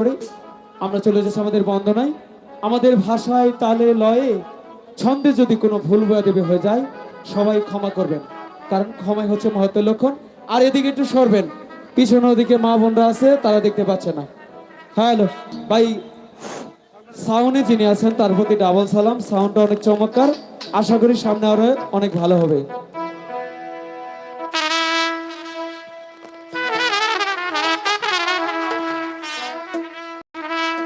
করে আমরা চলে যাচ্ছি আমাদের বন্দনায়। আমাদের ভাষায় তালে লয়ে ছন্দে যদি কোনো ভুল বয়া দেবে হয়ে যায়, সবাই ক্ষমা করবেন। কারণ ক্ষমাই হচ্ছে মহত্বের লক্ষণ। আর এদিকে একটু সরবেন। পিছনে ওদিকে মা বোনরা আছে, তারা দেখতে পাচ্ছে না। হ্যালো। ভাই সাউন্ডে যিনি আছেন, তার প্রতি ডাবল সালাম। সাউন্ডটা অনেক চমৎকার। আশা করি সামনে আরও অনেক ভালো হবে।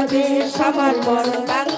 বাংলাদেশ আমার বড় বাংলা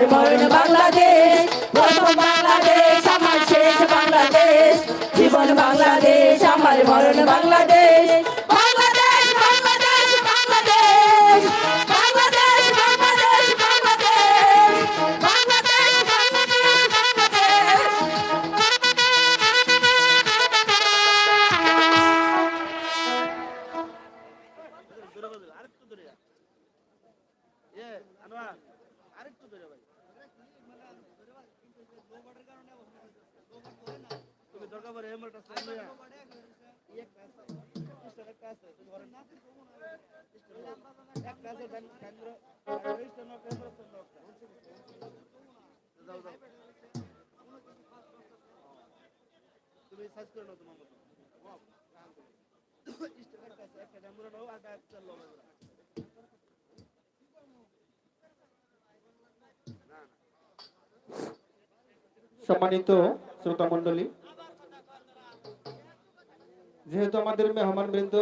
Everybody. তুমি সম্মানিত শ্রোতা মণ্ডলী যেহেতু আমাদের মেহমান বৃন্দ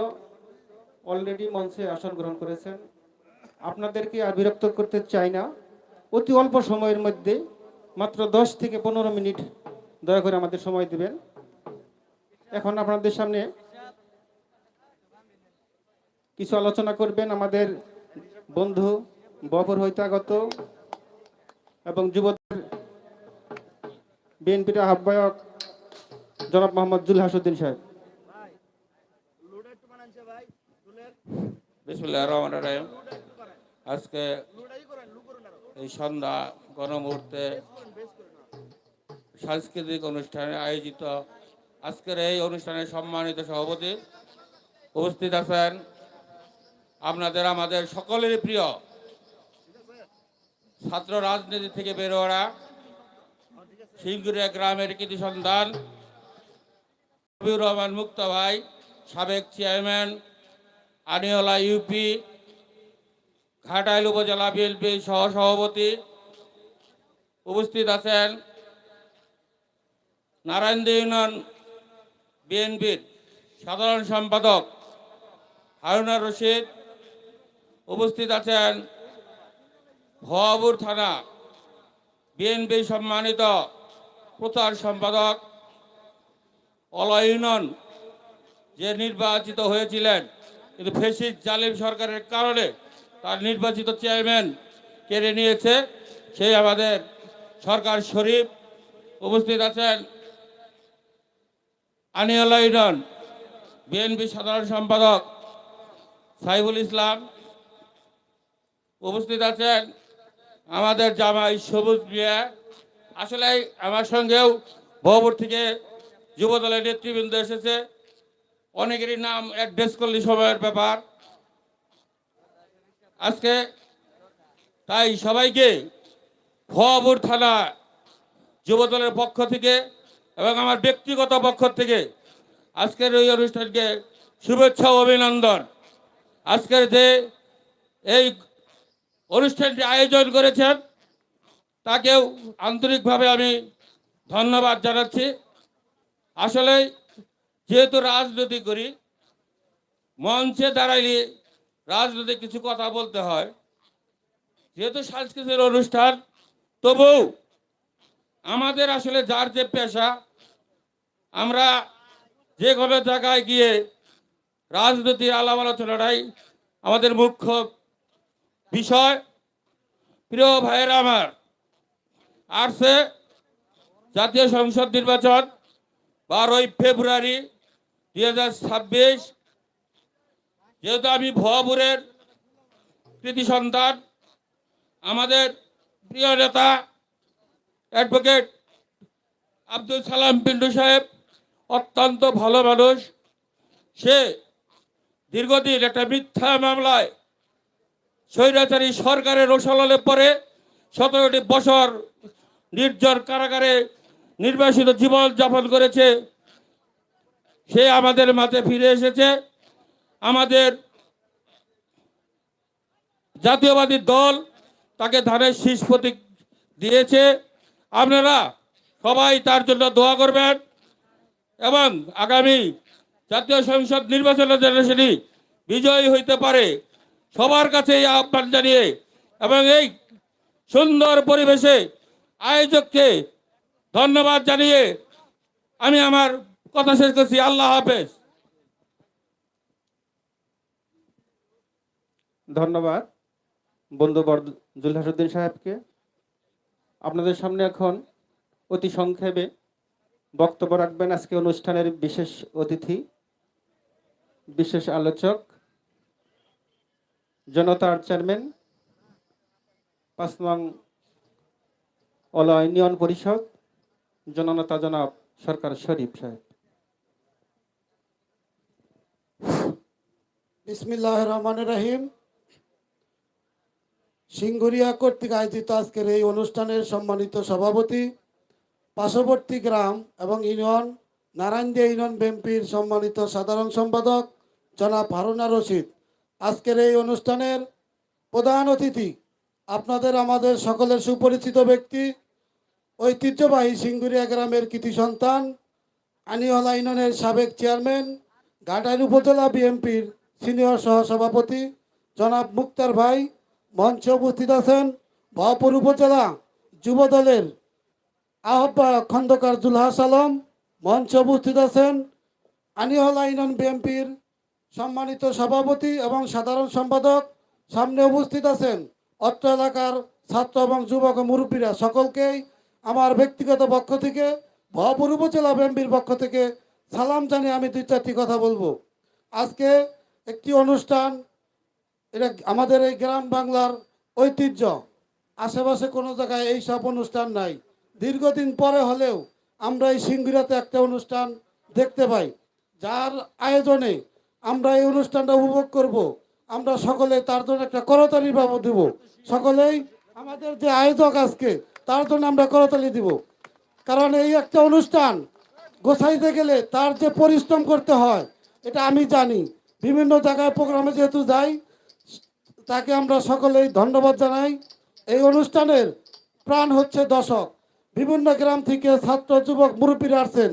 অলরেডি মঞ্চে আসন গ্রহণ করেছেন। আপনাদেরকে আর বিরক্ত করতে চাই না। অতি অল্প সময়ের মধ্যে মাত্র দশ থেকে পনেরো মিনিট দয়া করে আমাদের সময় দিবেন। এখন আপনাদের সামনে কিছু আলোচনা করবেন। আমাদের বন্ধু বপর হইতে আগত এবং যুবদের বিএনপির আহ্বায়ক জনাব মোহাম্মদ জুল হাসুদ্দিন সাহেব লুডা একটু বানানছে ভাই লুলের বিসমুল্লাহ রহমান রাহিম আজকে এই সন্ধ্যা, গণমুহূর্তে। সাংস্কৃতিক অনুষ্ঠানে আয়োজিত আজকের এই অনুষ্ঠানের সম্মানিত সভাপতি উপস্থিত আছেন আপনাদের, আমাদের সকলেরই প্রিয় ছাত্র রাজনীতি থেকে বেরোয়া সিংগুড়িয়া গ্রামের কৃতি সন্তান রবিউর রহমান মুক্ত ভাই, সাবেক চেয়ারম্যান আনিওলা ইউপি, ঘাটাইল উপজেলা বিএনপি সহ সভাপতি উপস্থিত আছেন নারায়ণদী ইউনিয়ন বিএনপির সাধারণ সম্পাদক হারুনা রশিদ, উপস্থিত আছেন ভবাবুর থানা বিএনপি সম্মানিত প্রচার সম্পাদক অলা ইউনিয়ন যে নির্বাচিত হয়েছিলেন। কিন্তু ফেসিস জালিম সরকারের কারণে তার নির্বাচিত চেয়ারম্যান কেড়ে নিয়েছে। সেই আমাদের সরকার শরীফ উপস্থিত আছেন আনিয়াল্লাহ ইউনিয়ন বিএনপি সাধারণ সম্পাদক সাইফুল ইসলাম উপস্থিত আছেন আমাদের জামাই সবুজ মিয়া। আসলে আমার সঙ্গেও ভবর থেকে যুবদলের নেতৃবৃন্দ এসেছে। অনেকেরই নাম অ্যাড্রেস করলে সময়ের ব্যাপার। আজকে তাই সবাইকে ভবর থানা যুবদলের পক্ষ থেকে এবং আমার ব্যক্তিগত পক্ষ থেকে আজকের এই অনুষ্ঠানকে শুভেচ্ছা ও অভিনন্দন। আজকের যে এই অনুষ্ঠানটি আয়োজন করেছেন, তাকেও আন্তরিকভাবে আমি ধন্যবাদ জানাচ্ছি। আসলে যেহেতু রাজনীতি করি, মঞ্চে দাঁড়াইলে রাজনৈতিক কিছু কথা বলতে হয়। যেহেতু সাংস্কৃতিক অনুষ্ঠান, তবুও আমাদের আসলে যার যে পেশা, আমরা যে কোনো জায়গায় গিয়ে রাজনীতির আলাপ আলোচনাটাই আমাদের মুখ্য বিষয়। প্রিয় ভাইয়েরা আমার, আসছে জাতীয় সংসদ নির্বাচন বারোই ফেব্রুয়ারি। দুই হাজার ছাব্বিশ, যেহেতু আমি ভুয়াপুরের কৃতি সন্তান, আমাদের প্রিয় নেতা অ্যাডভোকেট আব্দুল সালাম পিন্টু সাহেব, অত্যন্ত ভালো মানুষ। সে দীর্ঘদিন একটা মিথ্যা মামলায় স্বৈরাচারী সরকারের রোষাললে পরে সতেরোটি বছর নির্জন কারাগারে নির্বাসিত জীবন যাপন করেছে। সে আমাদের মাঝে ফিরে এসেছে। আমাদের জাতীয়বাদী দল তাকে ধানের শীষ প্রতীক দিয়েছে। আপনারা সবাই তার জন্য দোয়া করবেন এবং আগামী জাতীয় সংসদ নির্বাচনের জন্য সেটি বিজয়ী হইতে পারে, সবার কাছে এই আহ্বান জানিয়ে এবং এই সুন্দর পরিবেশে আয়োজককে ধন্যবাদ জানিয়ে আমি আমার কথা শেষ করছি, আল্লাহ হাফেজ। ধন্যবাদ, বন্ধু জুল হাসুদ্দিন সাহেবকে। আপনাদের সামনে এখন অতি সংক্ষেপে বক্তব্য রাখবেন আজকে অনুষ্ঠানের বিশেষ অতিথি, বিশেষ আলোচক, জনতার চেয়ারম্যান পাঁচ নং অলা ইউনিয়ন পরিষদ, জননেতা জনাব সরকার শরীফ সাহেব। বিসমিল্লাহ রহমান রাহিম। সিঙ্গুরিয়া কর্তৃক আয়োজিত আজকের এই অনুষ্ঠানের সম্মানিত সভাপতি, পার্শ্ববর্তী গ্রাম এবং ইউনিয়ন নারায়ণদিয়া ইউনিয়ন বিএনপির সম্মানিত সাধারণ সম্পাদক জনাব হারুনা রশিদ। আজকের এই অনুষ্ঠানের প্রধান অতিথি আপনাদের আমাদের সকলের সুপরিচিত ব্যক্তি, ঐতিহ্যবাহী সিঙ্গুরিয়া গ্রামের কৃতি সন্তান, আনিওয়ালা ইউনিয়নের সাবেক চেয়ারম্যান, ঘাটাইল উপজেলা বিএনপির সিনিয়র সহসভাপতি জনাব মুক্তার ভাই, মঞ্চে উপস্থিত আছেন ভয়পুর উপজেলা যুব দলের আহ্বায়ক খন্দকার জুলহাস আলম, মঞ্চে উপস্থিত আছেন আনিহলা ইউনিয়ন বিএনপির সম্মানিত সভাপতি এবং সাধারণ সম্পাদক। সামনে উপস্থিত আছেন অত্র এলাকার ছাত্র এবং যুবক মুরব্বীরা সকলকেই আমার ব্যক্তিগত পক্ষ থেকে ভয়পুর উপজেলা বিএনপির পক্ষ থেকে সালাম জানিয়ে আমি দুই চারটি কথা বলব। আজকে একটি অনুষ্ঠান, এটা আমাদের এই গ্রাম বাংলার ঐতিহ্য। আশেপাশে কোনো জায়গায় এই সব অনুষ্ঠান নাই। দীর্ঘদিন পরে হলেও আমরা এই সিঙ্গুরাতে একটা অনুষ্ঠান দেখতে পাই। যার আয়োজনে আমরা এই অনুষ্ঠানটা উপভোগ করব। আমরা সকলে তার জন্য একটা করতালি বাবু দিব। সকলেই আমাদের যে আয়োজক আজকে, তার জন্য আমরা করতালি দিব। কারণ এই একটা অনুষ্ঠান গোছাইতে গেলে তার যে পরিশ্রম করতে হয়, এটা আমি জানি। বিভিন্ন জায়গায় প্রোগ্রামে যেহেতু যাই, তাকে আমরা সকলেই ধন্যবাদ জানাই। এই অনুষ্ঠানের প্রাণ হচ্ছে দশক বিভিন্ন গ্রাম থেকে ছাত্র, যুবক, মুরব্বীরা আসছেন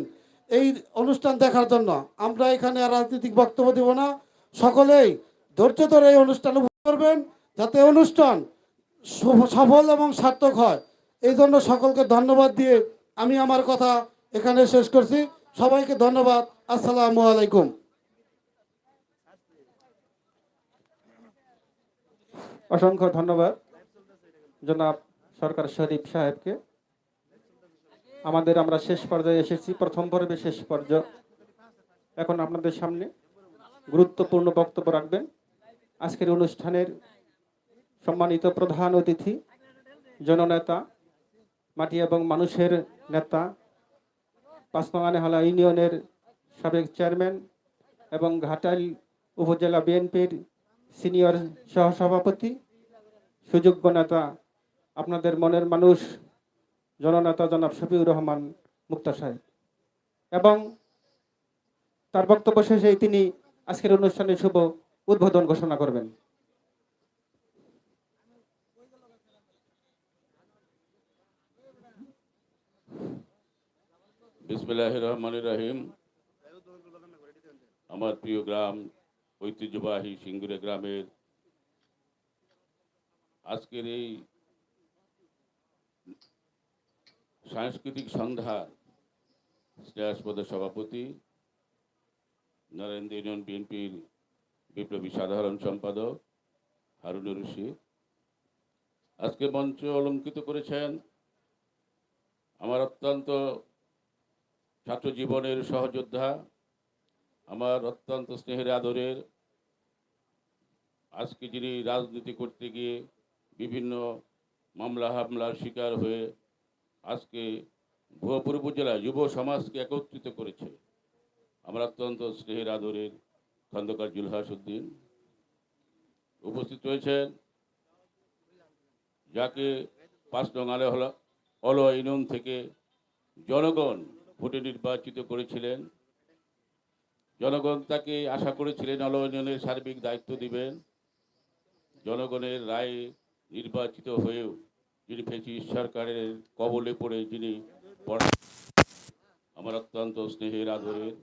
এই অনুষ্ঠান দেখার জন্য। আমরা এখানে রাজনৈতিক বক্তব্য দেব না। সকলেই ধৈর্য ধরে এই অনুষ্ঠান করবেন, যাতে অনুষ্ঠান সফল এবং সার্থক হয়। এই জন্য সকলকে ধন্যবাদ দিয়ে আমি আমার কথা এখানে শেষ করছি। সবাইকে ধন্যবাদ। আসসালামু আলাইকুম। অসংখ্য ধন্যবাদ জনাব সরকার শরীফ সাহেবকে। আমাদের আমরা শেষ পর্যায়ে এসেছি, প্রথম পর্বে শেষ পর্যায়ে। এখন আপনাদের সামনে গুরুত্বপূর্ণ বক্তব্য রাখবেন। আজকের অনুষ্ঠানের সম্মানিত প্রধান অতিথি, জননেতা, মাটি এবং মানুষের নেতা পাঁচমাগানেহালা ইউনিয়নের সাবেক চেয়ারম্যান এবং ঘাটাইল উপজেলা বিএনপির সিনিয়র সহসভাপতি, সুযোগ্য নেতা, আপনাদের মনের মানুষ, জননেতা জনাব শফিউর রহমান মুক্তা সাহেব। এবং তার বক্তব্য শেষে তিনি আজকের অনুষ্ঠানে শুভ উদ্বোধন ঘোষণা করবেন। রহমান রহিম। আমার প্রিয় গ্রাম ঐতিহ্যবাহী সিঙ্গুরে গ্রামের আজকের এই সাংস্কৃতিক সন্ধ্যার স্নেহাস্পদ সভাপতি নরেন্দ্র ইউনিয়ন বিএনপির বিপ্লবী সাধারণ সম্পাদক হারুনুর রশিদ। আজকে মঞ্চ অলঙ্কিত করেছেন আমার অত্যন্ত ছাত্র জীবনের সহযোদ্ধা, আমার অত্যন্ত স্নেহের আদরের আজকে যিনি রাজনীতি করতে গিয়ে বিভিন্ন মামলা হামলার শিকার হয়ে আজকে ভুয়াপুর উপজেলা যুব সমাজকে একত্রিত করেছে, আমার অত্যন্ত স্নেহের আদরের খন্দকার জুলহাস উদ্দিন উপস্থিত রয়েছেন যাকে পাঁচ নং আলে হল অল ইউনিয়ন থেকে জনগণ ভোটে নির্বাচিত করেছিলেন। জনগণ তাকে আশা করেছিলেন অল সার্বিক দায়িত্ব দিবেন। জনগণের রায়ে নির্বাচিত হয়েও যিনি ফেঁচি সরকারের কবলে পড়ে যিনি আমার অত্যন্ত স্নেহের আদরের